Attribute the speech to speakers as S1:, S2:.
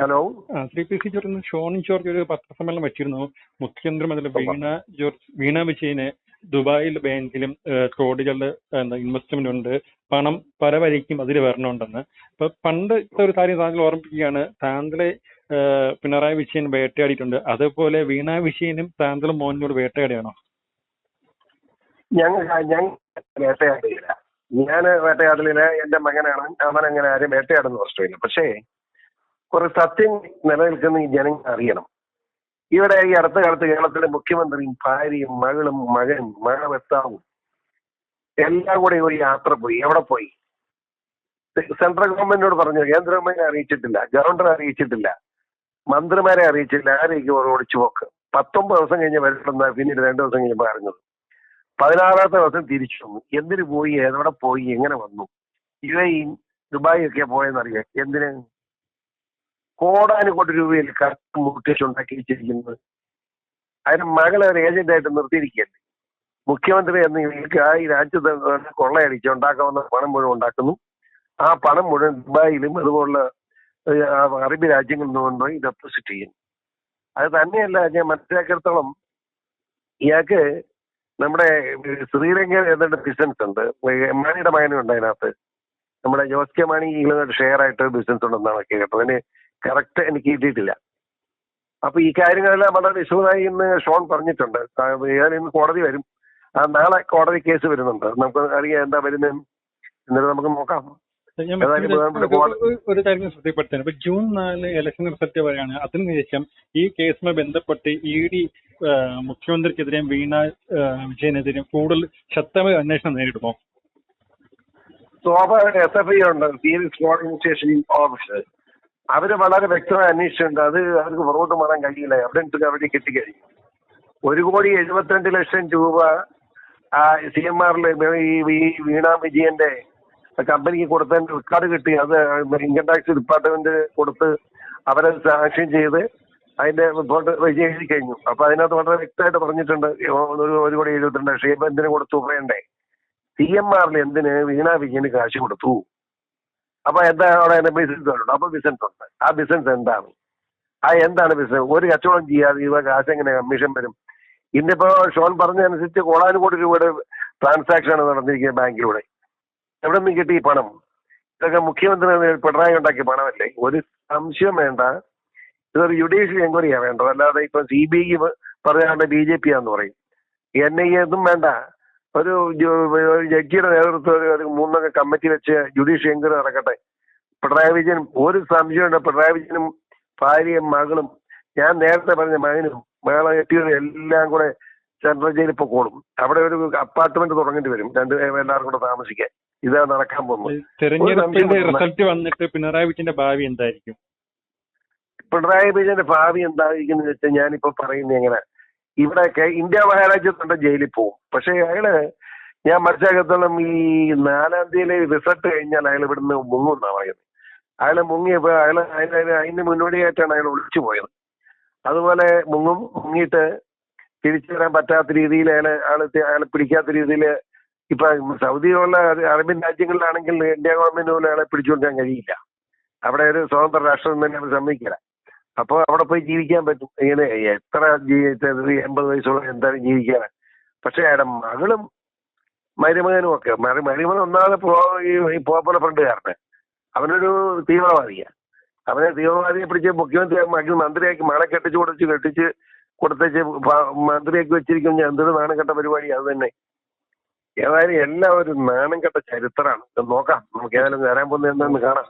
S1: Hello
S2: Shri P C George Shoni George ഒരു പത്രസമ്മേളനം വെച്ചിരുന്നു. മുഖ്യമന്ത്രി മുതൽ വീണ ജോർജ് വീണ വിജയന് ദുബായിൽ ബാങ്കിലും കോടികളുടെ ഇൻവെസ്റ്റ്മെന്റ് ഉണ്ട്. പണം പല വഴിക്കും അതിൽ വരണമുണ്ടെന്ന് ഇപ്പൊ പണ്ട് ഒരു കാര്യം താങ്കൾ ഓർമ്മിപ്പിക്കുകയാണ്. താങ്കളെ പിണറായി വിജയൻ വേട്ടയാടിയിട്ടുണ്ട്. അതുപോലെ വീണ വിജയനും താങ്കളും മോഹനോട് വേട്ടയാടിയാണോ
S1: ഞങ്ങൾ ഞങ്ങൾ വേട്ടയാടില്ല ഞാൻ വേട്ടയാടലില്ല എന്റെ മകനാണ്. അവൻ അങ്ങനെ ആരും വേട്ടയാടുന്ന പ്രശ്നമില്ല. പക്ഷേ കുറെ സത്യം നിലനിൽക്കുന്ന ഈ ജനങ്ങൾ അറിയണം. ഇവിടെ ഈ അടുത്ത കാലത്ത് കേരളത്തിലെ മുഖ്യമന്ത്രിയും ഭാര്യയും മകളും മകൻ മകൾ വെത്താവും എല്ലാം കൂടി ഒരു യാത്ര പോയി. എവിടെ പോയി? സെൻട്രൽ ഗവൺമെന്റിനോട് പറഞ്ഞു കേന്ദ്ര ഗവൺമെന്റിനെ അറിയിച്ചിട്ടില്ല ഗവർണറെ അറിയിച്ചിട്ടില്ല മന്ത്രിമാരെ അറിയിച്ചില്ല ആരെയൊക്കെ ഒളിച്ചു പോക്ക്. പത്തൊമ്പത് ദിവസം കഴിഞ്ഞ് വരട്ടെന്ന പിന്നീട് രണ്ടു ദിവസം കഴിഞ്ഞ് അറിഞ്ഞത് പതിനാറാമത്തെ ദിവസം തിരിച്ചു വന്നു. എന്തിനു പോയി? എവിടെ പോയി? എങ്ങനെ വന്നു? യു എ ദുബായി ഒക്കെ പോയെന്നറിയാം എന്തിന്? കോടാനുകോടി രൂപയിൽ കറക്റ്റ് മുട്ടേഷൻ ഉണ്ടാക്കി വെച്ചിരിക്കുന്നത് അതിന് മകളെ ഒരു ഏജന്റ് ആയിട്ട് നിർത്തിയിരിക്കുകയല്ലേ മുഖ്യമന്ത്രി എന്ന നിലയ്ക്ക് ആ ഈ രാജ്യത്ത് കൊള്ളയടിച്ച് ഉണ്ടാക്കാവുന്ന പണം മുഴുവൻ ഉണ്ടാക്കുന്നു. ആ പണം മുഴുവൻ ദുബായിലും അതുപോലുള്ള അറബി രാജ്യങ്ങളിൽ നിന്ന് കൊണ്ടുപോയി ഡെപ്പോസിറ്റ് ചെയ്യുന്നു അത് തന്നെയല്ല ഞാൻ മനസ്സിലാക്കിയിടത്തോളം ഇയാൾക്ക് നമ്മുടെ ശ്രീലങ്ക ഏതാണ്ട് ബിസിനസ് ഉണ്ട്. മാണിയുടെ മകനും ഉണ്ട് അതിനകത്ത്. നമ്മുടെ ജോസ് കെ മാണി ഷെയർ ആയിട്ട് ബിസിനസ് ഉണ്ടെന്നാണ് കേട്ടത്. അതിന് കറക്റ്റ് എനിക്ക് കിട്ടിയിട്ടില്ല. അപ്പൊ ഈ കാര്യങ്ങളെല്ലാം വളരെ വിശദമായി ഇന്ന് ഷോൺ പറഞ്ഞിട്ടുണ്ട്. ഞാൻ ഇന്ന് കോടതി വരും. നാളെ കോടതി കേസ് വരുന്നുണ്ട്. നമുക്ക് അറിയാം എന്താ വരുന്നത് എന്നിട്ട് നമുക്ക് നോക്കാം.
S2: ഒരു- കാര്യം ശ്രദ്ധപ്പെടുത്തുന്നു ഇപ്പൊ ജൂൺ നാല് ഇലക്ഷൻ റിസൾട്ട് വരെയാണ്. അതിനുശേഷം ഈ കേസുമായി ബന്ധപ്പെട്ട് ഇ ഡി മുഖ്യമന്ത്രിക്കെതിരെയും വീണ വിജയനെതിരെയും കൂടുതൽ ശക്തമായ അന്വേഷണം നേരിടുമോ?
S1: സ്വാഭാവിക. എസ് എഫ് ഐ ഉണ്ട്. സീരിയസ് ഇൻവെസ്റ്റിഗേഷൻ ഓഫീസർ അവർ വളരെ വ്യക്തമായി അന്വേഷിച്ചിട്ടുണ്ട്. അത് അവർക്ക് പുറകോട്ട് മാറാൻ കഴിയില്ല. എവിഡൻസ് അവിടെ കിട്ടിക്കഴിഞ്ഞു. ഒരു കോടി എഴുപത്തിരണ്ട് ലക്ഷം രൂപ സി എം ആറിൽ ഈ വീണ വിജയന്റെ കമ്പനിക്ക് കൊടുത്തതിന്റെ റെക്കോർഡ് കിട്ടി. അത് ഇൻകം ടാക്സ് ഡിപ്പാർട്ട്മെന്റ് കൊടുത്ത് അവരെ സാങ്ഷൻ ചെയ്ത് അതിന്റെ റിപ്പോർട്ട് എഴുതി കഴിഞ്ഞു. അപ്പൊ അതിനകത്ത് വളരെ വ്യക്തമായിട്ട് പറഞ്ഞിട്ടുണ്ട്. ഒരു കോടി എഴുപത്തിരണ്ട് ലക്ഷം. എന്തിനു കൊടുത്തു പറയണ്ടേ? സി എം ആറിൽ എന്തിന് വീണ വിജയന് കാശ് കൊടുത്തു? അപ്പൊ എന്താണ് അവിടെ ബിസിനസ് ഉണ്ട്? അപ്പൊ ബിസിനസ് ഉണ്ട്. ആ ബിസിനസ് എന്താണ്? ആ എന്താണ് ബിസിനസ് ഒരു കച്ചവടം ചെയ്യാതെ ഇവ കാശ് എങ്ങനെ കമ്മീഷൻ വരും? ഇന്നിപ്പോ ഷോൺ പറഞ്ഞതനുസരിച്ച് കോടാനുകോടി രൂപയുടെ ട്രാൻസാക്ഷൻ ആണ് നടന്നിരിക്കുന്നത് ബാങ്കിലൂടെ. എവിടെ നിന്ന് കിട്ടി ഈ പണം? ഇതൊക്കെ മുഖ്യമന്ത്രി പിണറായി ഉണ്ടാക്കിയ പണമല്ലേ? ഒരു സംശയം വേണ്ട. ഇതൊരു ജുഡീഷ്യൽ എൻക്വയറിയാ വേണ്ടത്. അല്ലാതെ ഇപ്പൊ സി ബി ഐ പറയാണ്ട് ബി ജെ പി ആന്ന് പറയും. എൻ ഐ എന്നും വേണ്ട. ഒരു ജഡ്ജിയുടെ നേതൃത്വത്തിൽ ഒരു മൂന്നംഗ കമ്മിറ്റി വെച്ച് ജുഡീഷ്യൽ എൻക്വയറി നടക്കട്ടെ. പിണറായി വിജയൻ ഒരു സംശയമുണ്ട് പിണറായി വിജയനും ഭാര്യയും മകളും ഞാൻ നേരത്തെ പറഞ്ഞ മകനും മകളെ എത്തിയത് എല്ലാം കൂടെ സെൻട്രൽ ജയിലിൽ പൊക്കോളും അവിടെ ഒരു അപ്പാർട്ട്മെന്റ് തുടങ്ങേണ്ടി വരും. രണ്ട് എല്ലാവർക്കും കൂടെ താമസിക്കാൻ. ഇതാ നടക്കാൻ പോകുന്നത്.
S2: തെരഞ്ഞെടുപ്പിന്റെ റിസൾട്ട് വന്നിട്ട് പിണറായി വിജയന്റെ ഭാവി എന്തായിരിക്കും?
S1: പിണറായി വിജയന്റെ ഭാവി എന്തായിരിക്കും എന്ന് വെച്ചാൽ ഞാനിപ്പോ പറയുന്നത് എങ്ങനെ? ഇവിടെ കെ- ഇന്ത്യ മഹാരാജ്യത്തിന്റെ ജയിലിൽ പോകും പക്ഷെ അയാൾ ഞാൻ മനസ്സിലാക്കത്തോളം ഈ നാലാം തീയതി റിസൾട്ട് കഴിഞ്ഞാൽ അയാൾ ഇവിടുന്ന് മുങ്ങുന്ന പറയുന്നത്. അയാളെ മുങ്ങിയപ്പോ അയാൾ അതിന് അതിന് മുന്നോടിയായിട്ടാണ് അയാൾ ഒളിച്ചു പോയത്. അതുപോലെ മുങ്ങും മുങ്ങിയിട്ട് തിരിച്ചു വരാൻ പറ്റാത്ത രീതിയിൽ അയാൾ തി- അയാളെ പിടിക്കാത്ത രീതിയിൽ ഇപ്പൊ സൗദിയിലുള്ള അറേബ്യൻ രാജ്യങ്ങളിലാണെങ്കിൽ ഇന്ത്യ ഗവൺമെന്റ് പോലും അയാളെ പിടിച്ചുകൊണ്ടിരാൻ കഴിയില്ല. അവിടെ ഒരു സ്വതന്ത്ര രാഷ്ട്രം തന്നെ അവർ സമ്മതിക്കില്ല. അപ്പോൾ അവിടെ പോയി ജീവിക്കാൻ പറ്റും. ഇങ്ങനെ എത്ര എൺപത് വയസ്സുള്ള എന്തായാലും ജീവിക്കാൻ പക്ഷെ അയാളുടെ മകളും മരുമകനും ഒക്കെ മരു മരുമകൻ ഒന്നാമത് ഈ പോപ്പുലർ ഫ്രണ്ടുകാരന്. അവനൊരു തീവ്രവാദിയാ. അവനെ തീവ്രവാദിയെ പിടിച്ച് മുഖ്യമന്ത്രി മകൾ മന്ത്രിയാക്കി മകളെ കെട്ടിച്ച് കൊടുത്ത് കെട്ടിച്ച് കൊടുത്തേച്ച് മന്ത്രിയാക്കി വെച്ചിരിക്കും വെച്ചിരിക്കുന്ന എന്തൊരു നാണം കെട്ട പരിപാടി അത് തന്നെ. ഏതായാലും എല്ലാം ഒരു നാണം കെട്ട ചരിത്രമാണ് നോക്കാം നമുക്ക് ഏതായാലും വരാൻ പോകുന്ന എന്താണെന്ന് കാണാം.